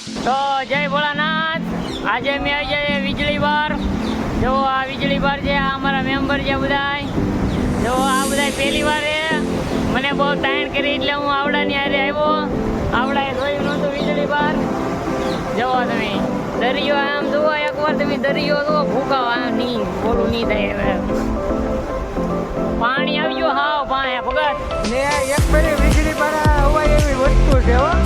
તો જય ભોળાનાથ. આજે મેં આવી જઈએ વીજળી બાર. જો આ વીજળી બાર છે, આ અમારા મેમ્બર છે બધાય. જો આ બધાય પહેલી વાર મને બહુ તાણ કરી એટલે હું આવડાની હારે આવ્યો. આવડાએ જોયું નહોતું વીજળી બાર. જવો તમે, દરિયો આમ જુઓ, એકવાર તમે દરિયો જુઓ ભૂકાવા નહીં બોલું નહીં થાય હવે. પાણી આવ્યું હાવ, પાણી, ભગત. ને એક પેલી વીજળી પર હવાય એવી વસ્તુ છે હો.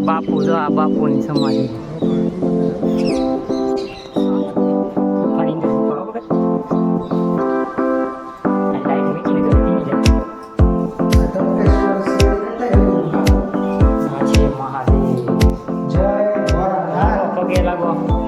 આ બાપુ જો આ બાપુની સમાધિ. પગે લાગો.